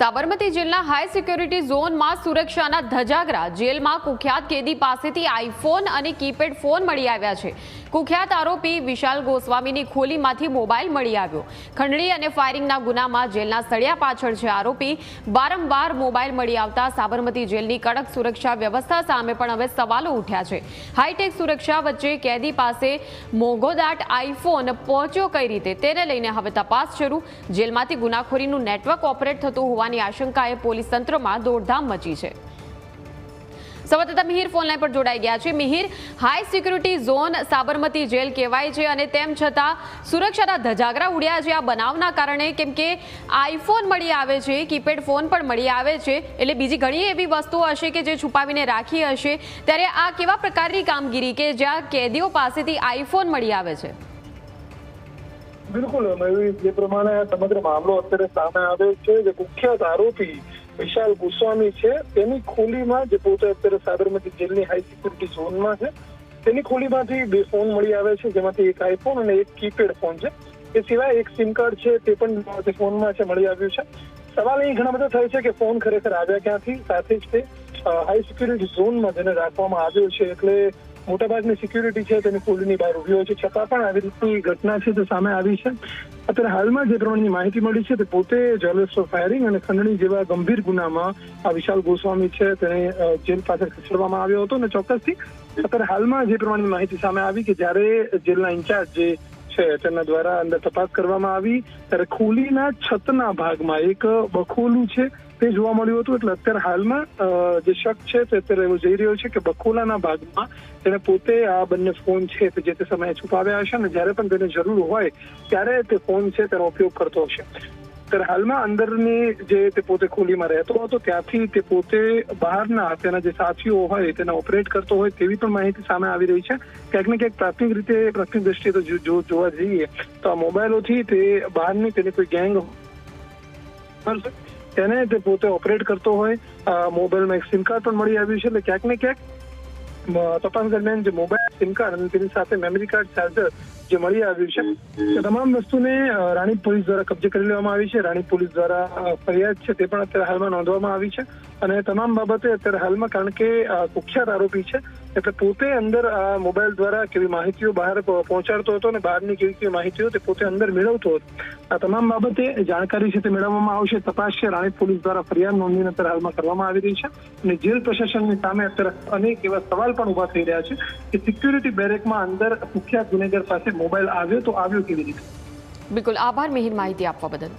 સાબરમતી જેલના high security ઝોનમાં સુરક્ષાના ધજાગરા જેલમાં કુખ્યાત કેદી પાસેથી આઈફોન અને કીપેડ ફોન મળી આવ્યા છે. કુખ્યાત આરોપી વિશાલ ગોસ્વામીની ખોલીમાંથી મોબાઈલ મળી આવ્યો. ખંડણી અને ફાયરિંગના ગુનામાં જેલના સળિયા પાછળ છે આરોપી. વારંવાર મોબાઈલ મળી આવતા સાબરમતી જેલની કડક સુરક્ષા વ્યવસ્થા સામે પણ હવે સવાલો ઉઠ્યા છે. હાઈટેક સુરક્ષા વચ્ચે કેદી પાસે મોંઘોદાટ આઈફોન પહોંચ્યો કઈ રીતે? તેને લઈને હવે તપાસ શરૂ. જેલમાંથી ગુનાખોરીનું નેટવર્ક ઓપરેટ થતું હોવાની આશંકાએ પોલીસ તંત્રમાં દોડધામ મચી છે. સંવાદદાતા મિહિર ફોનલાઈન પર જોડાઈ ગયા છે. Mihir, high security zone Sabarmati jail કહેવાય છે અને તેમ છતાં સુરક્ષાના ધજાગરા ઉડ્યા છે. આ બનાવના કારણે કેમ કે આઈફોન મળી આવે છે, કીપેડ ફોન પણ મળી આવે છે. એટલે બીજી ઘણી એવી વસ્તુઓ હશે કે જે છુપાવીને રાખી હશે. ત્યારે આ કેવા પ્રકારની કામગીરી કે જ્યાં કેદીઓ પાસેથી આઈફોન મળી આવે છે? બિલકુલ જે પ્રમાણે સમગ્ર મામલો અત્યારે સામે આવ્યો છે, જે કુખ્યાત આરોપી વિશાલ ગોસ્વામી છે, તેની ખોલીમાં જે પોતે અત્યારે સાબરમતી જેલની હાઈ સિક્યુરિટી ઝોનમાં છે, તેની ખોલીમાંથી બે ફોન મળી આવે છે, જેમાંથી એક આઈફોન અને એક કીપેડ ફોન છે. એ સિવાય એક સિમ કાર્ડ છે, તે પણ તે ફોનમાં છે, મળી આવ્યું છે. સવાલ અહીં ઘણા બધા થાય છે કે ફોન ખરેખર આવ્યા ક્યાંથી? સાથે જ તે હાઈ સિક્યુરિટી ઝોનમાં જેને રાખવામાં આવ્યો છે, એટલે મોટાભાગની સિક્યુરિટી છે, તેની ખોલીની બહાર ઊભી હોય છે. છતાં પણ આવી રીતની ઘટના છે તે સામે આવી છે. અત્યારે હાલમાં જે પ્રમાણેની માહિતી મળી છે, તે પોતે ઓફ ફાયરિંગ અને ખંડણી જેવા ગંભીર ગુનામાં આ વિશાલ ગોસ્વામી છે. તેને જેલ પાસે ખસેડવામાં આવ્યો હતો અને ચોક્કસથી અત્યારે હાલમાં જે પ્રમાણેની માહિતી સામે આવી કે જ્યારે જેલના ઇન્ચાર્જ જે છે તેના દ્વારા અંદર તપાસ કરવામાં આવી. ત્યારે ખોલીના છતના ભાગમાં એક બખોલું છે તે જોવા મળ્યું હતું. એટલે અત્યારે હાલમાં જે શક છે તે અત્યારે એવું જઈ રહ્યો છે કે બખોલાના ભાગમાં તેને પોતે આ બંને ફોન છે તે જે તે સમયે છુપાવ્યા હશે અને જ્યારે પણ તેને જરૂર હોય ત્યારે તે ફોન છે તેનો ઉપયોગ કરતો હશે. ત્યારે હાલમાં અંદરની જે તે પોતે ખોલીમાં રહેતો હતો, ત્યાંથી તે પોતે બહારના તેના જે સાથીઓ હોય તેના ઓપરેટ કરતો હોય તેવી પણ માહિતી સામે આવી રહી છે. ક્યાંક ને ક્યાંક પ્રાથમિક રીતે, પ્રાથમિક દ્રષ્ટિએ તો જો- જોવા જઈએ તો આ મોબાઈલોથી તે બહારની તેની કોઈ ગેંગ તેને તે પોતે ઓપરેટ કરતો હોય મોબાઈલમાં એક સિમ કાર્ડ પણ મળી આવ્યું છે. એટલે ક્યાંક ને ક્યાંક તપાસ દરમિયાન જે મોબાઈલ સિમ કાર્ડ અને તેની સાથે મેમરી કાર્ડ ચાર્જર જે મળી આવ્યું છે. તમામ વસ્તુને રાણીપ પોલીસ દ્વારા કબજે કરી લેવામાં આવી છે. રાણીપ પોલીસ દ્વારા ફરિયાદ છે તે પણ અત્યારે હાલમાં નોંધવામાં આવી છે. અને તમામ બાબતે અત્યારે હાલમાં કારણ કે કુખ્યાત આરોપી છે. એટલે પોતે અંદર આ મોબાઈલ દ્વારા કેવી માહિતીઓ બહાર પહોંચાડતો હતો અને બહારની કેવી કેવી માહિતીઓ તે પોતે અંદર મેળવતો હતો. આ તમામ બાબતે જાણકારી છે તે મેળવવામાં આવશે. તપાસ છે. રાણીપ પોલીસ દ્વારા ફરિયાદ નોંધીને અત્યારે હાલમાં કરવામાં આવી રહી છે અને જેલ પ્રશાસનની સામે અત્યારે અનેક એવા સવાલ પણ ઊભા થઈ રહ્યા છે કે સિક્યુરિટી બેરેકમાં અંદર કુખ્યાત ગુનેગાર પાસે મોબાઈલ આવ્યો તો આવ્યો કેવી રીતે? બિલકુલ. આભાર. મિહિર માહિતી આપવા બદલ.